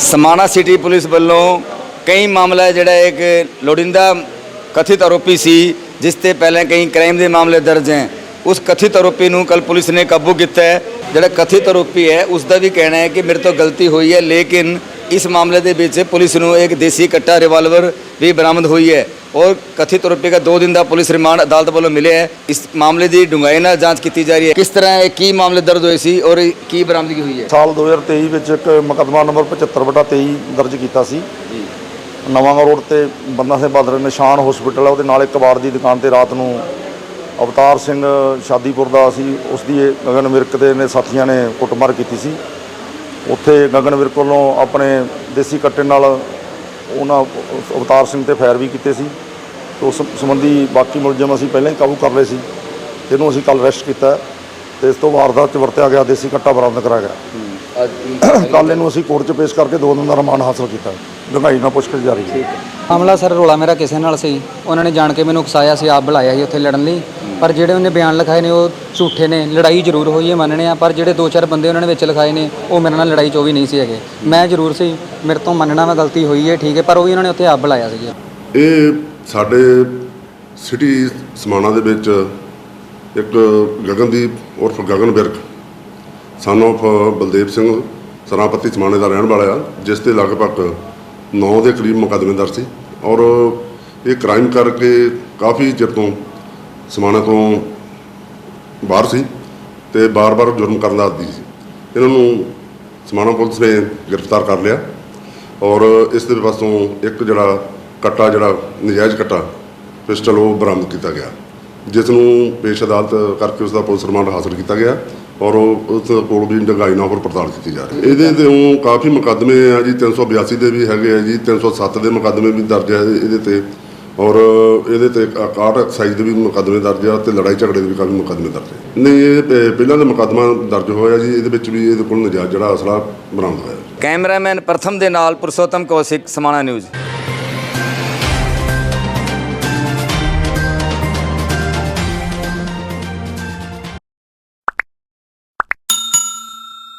Samana city police ਵੱਲੋਂ ਕਈ ਮਾਮਲਾ ਜਿਹੜਾ ਇੱਕ ਲੋੜਿੰਦਾ ਕਥਿਤ ਆਰੋਪੀ ਸੀ, ਜਿਸ ਤੇ ਪਹਿਲਾਂ ਕਈ ਕ੍ਰਾਈਮ ਦੇ ਮਾਮਲੇ ਦਰਜ ਹੈ। ਉਸ ਕਥਿਤ ਆਰੋਪੀ ਨੂੰ ਕੱਲ ਪੁਲਿਸ ਨੇ ਕਾਬੂ ਕੀਤਾ ਹੈ। ਜਿਹੜਾ ਕਥਿਤ ਆਰੋਪੀ ਹੈ ਉਸ ਦਾ ਵੀ ਕਹਿਣਾ ਹੈ ਕਿ ਮੇਰੇ ਤੋਂ ਗਲਤੀ ਹੋਈ ਹੈ, ਲੇਕਿਨ ਇਸ ਮਾਮਲੇ ਦੇ ਵਿੱਚ ਪੁਲਿਸ ਨੂੰ ਇੱਕ ਦੇਸੀ ਕੱਟਾ ਰਿਵਾਲਵਰ ਵੀ ਬਰਾਮਦ ਹੋਈ ਹੈ ਔਰ ਕਥਿਤ ਆਰੋਪੀ ਦਾ 2 ਦਿਨ ਦਾ ਪੁਲਿਸ ਰਿਮਾਂਡ ਅਦਾਲਤ ਵੱਲੋਂ ਮਿਲਿਆ ਹੈ। ਇਸ ਮਾਮਲੇ ਦੀ ਡੂੰਘਾਈ ਨਾਲ ਜਾਂਚ ਕੀਤੀ ਜਾ ਰਹੀ ਹੈ। ਕਿਸ ਤਰ੍ਹਾਂ ਇਹ ਕੀ ਮਾਮਲੇ ਦਰਜ ਹੋਏ ਸੀ ਔਰ ਕੀ ਬਰਾਮਦਗੀ ਹੋਈ ਹੈ? ਸਾਲ 2023 ਵਿੱਚ ਇੱਕ ਮੁਕੱਦਮਾ ਨੰਬਰ 75 ਬਟਾ 23 ਦਰਜ ਕੀਤਾ ਸੀ। ਜੀ। ਨਵਾਂ ਰੋਡ ਤੇ ਬੰਦਾ ਸਿੰਘ ਬਹਾਦਰ ਨਿਸ਼ਾਨ ਹਸਪੀਟਲ ਹੈ ਉਹਦੇ ਨਾਲ ਇੱਕ ਕਬਾੜ ਦੀ ਦੁਕਾਨ ਤੇ ਰਾਤ ਨੂੰ ਅਵਤਾਰ ਸਿੰਘ ਸ਼ਾਦੀਪੁਰ ਦਾ ਸੀ। ਉਸ ਦੀ ਗਗਨ ਵਿਰਕ ਦੇ ਨੇ ਸਾਥੀਆਂ ਨੇ ਕੁੱਟਮਾਰ ਕੀਤੀ ਸੀ। ਉੱਥੇ ਗਗਨ ਵਿਰਕ ਵੱਲੋਂ ਆਪਣੇ ਦੇਸੀ ਕੱਟੇ ਨਾਲ ਉਹਨਾਂ ਅਵਤਾਰ ਸਿੰਘ ਤੇ ਫਾਇਰ ਵੀ ਕੀਤੇ ਸੀ ਤੇ ਉਸ ਸੰਬੰਧੀ ਬਾਕੀ ਮੁਲਜ਼ਮ ਅਸੀਂ ਪਹਿਲਾਂ ਹੀ ਕਾਬੂ ਕਰ ਲਏ ਸੀ ਇਹਨੂੰ ਅਸੀਂ ਕੱਲ ਅਰੈਸਟ ਕੀਤਾ ਤੇ ਇਸ ਤੋਂ ਵਾਰਦਾਤ 'ਚ ਵਰਤਿਆ ਗਿਆ ਦੇਸੀ ਕੱਟਾ ਬਰਾਮਦ ਕਰਾਇਆ ਗਿਆ। ਕੱਲ ਇਹਨੂੰ ਅਸੀਂ ਕੋਰਟ 'ਚ ਪੇਸ਼ ਕਰਕੇ ਦੋ ਦਿਨ ਦਾ ਰਿਮਾਂਡ ਹਾਸਲ ਕੀਤਾ। ਡੂੰਘਾਈ ਨਾਲ ਪੁੱਛਗਿੱਛ ਜਾਰੀ ਹੈ। ਮਾਮਲਾ ਸਰ ਰੋਲਾ ਮੇਰਾ ਕਿਸੇ ਨਾਲ ਸੀ। ਉਹਨਾਂ ਨੇ ਜਾਣ ਕੇ ਮੈਨੂੰ ਉਕਸਾਇਆ ਸੀ ਆਪ ਬੁਲਾਇਆ ਸੀ ਉੱਥੇ ਲੜਨ ਲਈ। ਪਰ ਜਿਹੜੇ ਉਹਨੇ ਬਿਆਨ ਲਿਖਾਏ ਨੇ, ਉਹ ਝੂਠੇ ਨੇ। ਲੜਾਈ ਜ਼ਰੂਰ ਹੋਈ ਹੈ, ਮੰਨਣੇ ਆ। ਪਰ ਜਿਹੜੇ ਦੋ ਚਾਰ ਬੰਦੇ ਉਹਨਾਂ ਨੇ ਵਿੱਚ ਲਿਖਾਏ ਨੇ, ਉਹ ਮੇਰੇ ਨਾਲ ਲੜਾਈ 'ਚ ਉਹ ਵੀ ਨਹੀਂ ਸੀ ਹੈਗੇ। ਮੈਂ ਜ਼ਰੂਰ ਸੀ, ਮੇਰੇ ਤੋਂ ਮੰਨਣਾ ਮੈਂ ਗਲਤੀ ਹੋਈ ਹੈ, ਠੀਕ ਹੈ, ਪਰ ਉਹ ਵੀ ਉਹਨਾਂ ਨੇ ਉੱਥੇ ਆਪ ਬੁਲਾਇਆ ਸੀ ਇਹ ਸਾਡੇ ਸਿਟੀ ਸਮਾਣਾ ਦੇ ਵਿੱਚ ਇੱਕ ਗਗਨਦੀਪ ਉਰਫ ਗਗਨ ਬਿਰਕ ਸਨ of ਬਲਦੇਵ ਸਿੰਘ ਸਰਾਪਤੀ ਸਮਾਣੇ ਦਾ ਰਹਿਣ ਵਾਲਾ ਆ, ਜਿਸ ਤੇ ਲਗਭਗ 9 ਦੇ ਕਰੀਬ ਮੁਕੱਦਮੇ ਦਰਜ ਸੀ। ਔਰ ਇਹ ਕ੍ਰਾਈਮ ਕਰਕੇ ਕਾਫੀ ਚਿਰ ਤੋਂ ਸਮਾਣਾ ਤੋਂ ਬਾਹਰ ਸੀ ਤੇ ਬਾਰ-ਬਾਰ ਜੁਰਮ ਕਰਨ ਦਾ ਆਦੀ ਸੀ। ਇਹਨਾਂ ਨੂੰ ਸਮਾਣਾ ਪੁਲਿਸ ਨੇ ਗ੍ਰਿਫਤਾਰ ਕਰ ਲਿਆ ਔਰ ਇਸ ਦੇ ਪਾਸੋਂ ਇੱਕ ਜਿਹੜਾ ਕੱਟਾ, ਜਿਹੜਾ ਨਜਾਇਜ਼ ਕੱਟਾ, ਪਿਸਟਲ ਉਹ ਬਰਾਮਦ ਕੀਤਾ ਗਿਆ। ਜਿਸ ਨੂੰ ਪੇਸ਼ ਅਦਾਲਤ ਕਰਕੇ ਉਸ ਦਾ ਪੁਲਿਸ ਰਿਮਾਂਡ ਹਾਸਲ ਕੀਤਾ ਗਿਆ ਔਰ ਉਹ ਉਸ ਕੋਲ ਵੀ ਡੰਗਾਈ ਨਾਲ ਹੋਰ ਪੜਤਾਲ ਕੀਤੀ ਜਾ ਰਹੀ ਇਹਦੇ ਤੇ ਉਹ ਕਾਫੀ ਮੁਕੱਦਮੇ ਆ ਜੀ 382 ਦੇ ਵੀ ਹੈਗੇ ਆ ਜੀ 307 ਦੇ ਮੁਕੱਦਮੇ ਵੀ ਦਰਜ ਆ ਇਹਦੇ ਤੇ। ਔਰ ਇਹਦੇ ਤੇ 61 ਐਕਸਾਈਜ਼ ਦੇ ਵੀ ਮੁਕੱਦਮੇ ਦਰਜ ਆ ਤੇ ਲੜਾਈ ਝਗੜੇ ਦੇ ਵੀ ਕਾਫੀ ਮੁਕੱਦਮੇ ਦਰਜ ਆ। ਨਹੀਂ, ਇਹ ਪਹਿਲਾਂ ਦਾ ਮੁਕੱਦਮਾ ਦਰਜ ਹੋਇਆ ਜੀ, ਇਹਦੇ ਵਿੱਚ ਵੀ ਇਹਦੇ ਕੋਲ ਨਜਾਇਜ਼ ਜਿਹੜਾ ਅਸਲਾ ਬਰਾਮਦ ਹੋਇਆ। ਕੈਮਰਾਮੈਨ ਪ੍ਰਥਮ ਦੇ ਨਾਲ ਪੁਰਸ਼ੋਤਮ ਕੌਸ਼ਿਕ, ਸਮਾਣਾ ਨਿਊਜ਼।